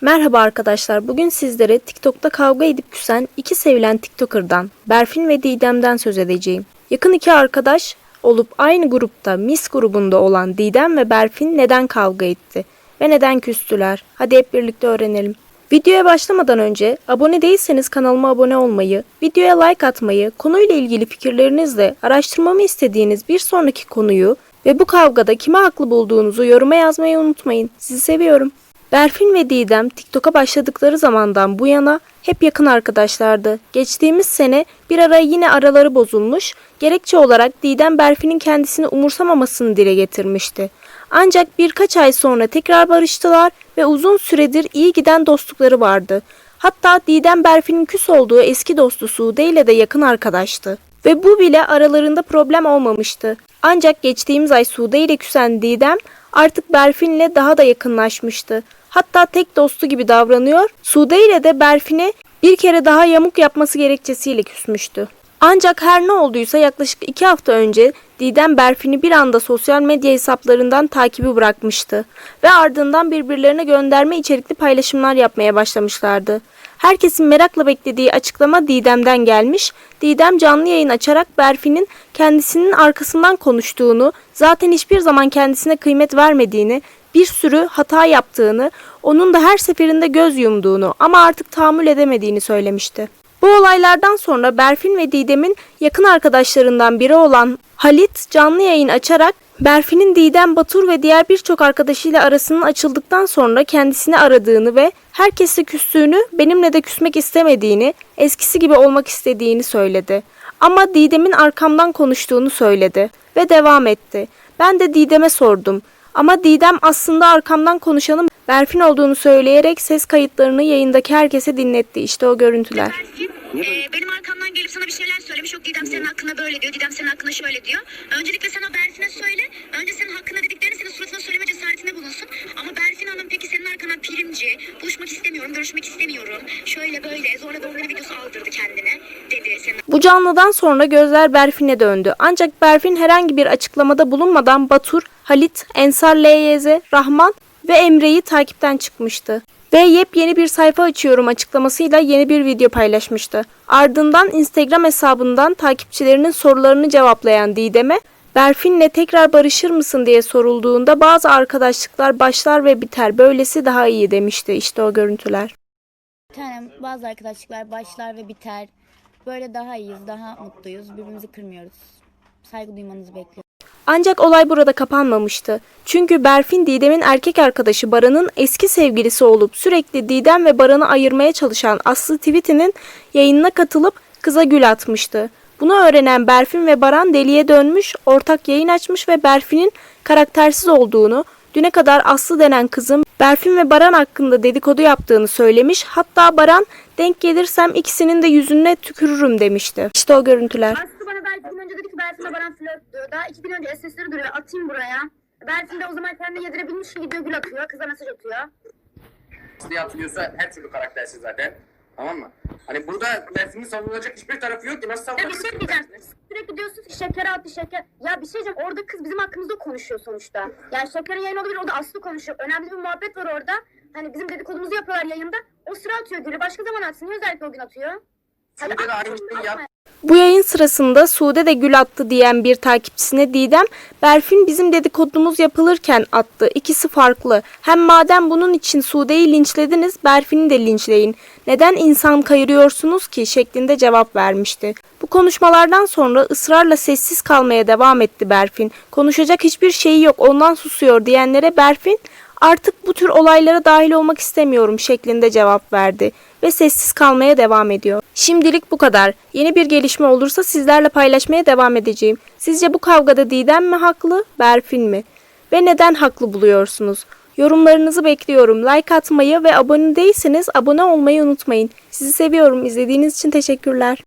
Merhaba arkadaşlar. Bugün sizlere TikTok'ta kavga edip küsen iki sevilen TikToker'dan Berfin ve Didem'den söz edeceğim. Yakın iki arkadaş olup aynı grupta Miss grubunda olan Didem ve Berfin neden kavga etti ve neden küstüler? Hadi hep birlikte öğrenelim. Videoya başlamadan önce abone değilseniz kanalıma abone olmayı, videoya like atmayı, konuyla ilgili fikirlerinizle araştırmamı istediğiniz bir sonraki konuyu ve bu kavgada kime haklı bulduğunuzu yoruma yazmayı unutmayın. Sizi seviyorum. Berfin ve Didem TikTok'a başladıkları zamandan bu yana hep yakın arkadaşlardı. Geçtiğimiz sene bir ara yine araları bozulmuş, gerekçe olarak Didem Berfin'in kendisini umursamamasını dile getirmişti. Ancak birkaç ay sonra tekrar barıştılar ve uzun süredir iyi giden dostlukları vardı. Hatta Didem Berfin'in küs olduğu eski dostu Sude ile de yakın arkadaştı. Ve bu bile aralarında problem olmamıştı. Ancak geçtiğimiz ay Sude ile küsen Didem artık Berfin'le daha da yakınlaşmıştı. Hatta tek dostu gibi davranıyor. Sude ile de Berfin'e bir kere daha yamuk yapması gerekçesiyle küsmüştü. Ancak her ne olduysa yaklaşık iki hafta önce Didem Berfin'i bir anda sosyal medya hesaplarından takibi bırakmıştı ve ardından birbirlerine gönderme içerikli paylaşımlar yapmaya başlamışlardı. Herkesin merakla beklediği açıklama Didem'den gelmiş. Didem canlı yayın açarak Berfin'in kendisinin arkasından konuştuğunu, zaten hiçbir zaman kendisine kıymet vermediğini, bir sürü hata yaptığını, onun da her seferinde göz yumduğunu ama artık tahammül edemediğini söylemişti. Bu olaylardan sonra Berfin ve Didem'in yakın arkadaşlarından biri olan Halit canlı yayın açarak Berfin'in Didem Batur ve diğer birçok arkadaşıyla arasının açıldıktan sonra kendisini aradığını ve herkesle küstüğünü, benimle de küsmek istemediğini, eskisi gibi olmak istediğini söyledi. Ama Didem'in arkamdan konuştuğunu söyledi ve devam etti. Ben de Didem'e sordum. Ama Didem aslında arkamdan konuşanın Berfin olduğunu söyleyerek ses kayıtlarını yayındaki herkese dinletti. İşte o görüntüler. Berfin, e, benim arkamdan gelip sana bir şeyler söylemiş. Yok Didem senin hakkında böyle diyor. Didem senin hakkında şöyle diyor. Öncelikle sen o Berfin'e söyle. Önce senin hakkında dediklerini senin suratına söyleme cesaretinde bulunsun. Peki senin arkandan primci, buluşmak istemiyorum, görüşmek istemiyorum. Şöyle böyle zorla doğruları videosu aldırdı kendine dedi. Senin Bu canlıdan sonra gözler Berfin'e döndü. Ancak Berfin herhangi bir açıklamada bulunmadan Batur, Halit, Ensar LYZ, Rahman ve Emre'yi takipten çıkmıştı. Ve yepyeni bir sayfa açıyorum açıklamasıyla yeni bir video paylaşmıştı. Ardından Instagram hesabından takipçilerinin sorularını cevaplayan Didem'e Berfin'le tekrar barışır mısın diye sorulduğunda bazı arkadaşlıklar başlar ve biter böylesi daha iyi demişti işte o görüntüler. Bir tanem bazı arkadaşlıklar başlar ve biter. Böyle daha iyiyiz, daha mutluyuz. Birbirimizi kırmıyoruz. Saygı duymanızı bekliyorum. Ancak olay burada kapanmamıştı. Çünkü Berfin Didem'in erkek arkadaşı Baran'ın eski sevgilisi olup sürekli Didem ve Baran'ı ayırmaya çalışan Aslı Tweety'nin yayınına katılıp kıza gül atmıştı. Bunu öğrenen Berfin ve Baran deliye dönmüş, ortak yayın açmış ve Berfin'in karaktersiz olduğunu, düne kadar Aslı denen kızın Berfin ve Baran hakkında dedikodu yaptığını söylemiş. Hatta Baran denk gelirsem ikisinin de yüzüne tükürürüm demişti. İşte o görüntüler. Aslı bana belki gün önce dedi ki Berfin'le Baran flört diyor. Daha iki gün önce SS'leri duruyor. Atayım buraya. Berfin de o zaman kendine yedirebilmiş gibi gidiyor gül atıyor. Kıza mesaj atıyor. diye atılıyorsa her türlü karaktersiz zaten. Tamam mı? Hani burada Berfin'in savunulacak hiçbir tarafı yok ki. Nasıl Ya bir şey diyeceğim. Sürekli diyorsun ki şeker attı şeker. Ya bir şey diyeceğim. Orada kız bizim hakkımızda konuşuyor sonuçta. Yani şekerin yayın olabilir. Orada Aslı konuşuyor. Önemli bir muhabbet var orada. Hani bizim dedikodumuzu yapıyorlar yayında. O sıra atıyor gülü. Başka zaman atsın. Niye özellikle o gün atıyor? Hadi de atma, aynı şeyi atma. yap. Bu yayın sırasında Sude de gül attı diyen bir takipçisine Didem, Berfin bizim dedikodumuz yapılırken attı. İkisi farklı. Hem madem bunun için Sude'yi linçlediniz, Berfin'i de linçleyin. Neden insan kayırıyorsunuz ki şeklinde cevap vermişti. Bu konuşmalardan sonra ısrarla sessiz kalmaya devam etti Berfin. Konuşacak hiçbir şeyi yok ondan susuyor diyenlere Berfin artık bu tür olaylara dahil olmak istemiyorum şeklinde cevap verdi ve sessiz kalmaya devam ediyor. Şimdilik bu kadar. Yeni bir gelişme olursa sizlerle paylaşmaya devam edeceğim. Sizce bu kavgada Didem mi haklı, Berfin mi? Ve neden haklı buluyorsunuz? Yorumlarınızı bekliyorum. Like atmayı ve abone değilseniz abone olmayı unutmayın. Sizi seviyorum. İzlediğiniz için teşekkürler.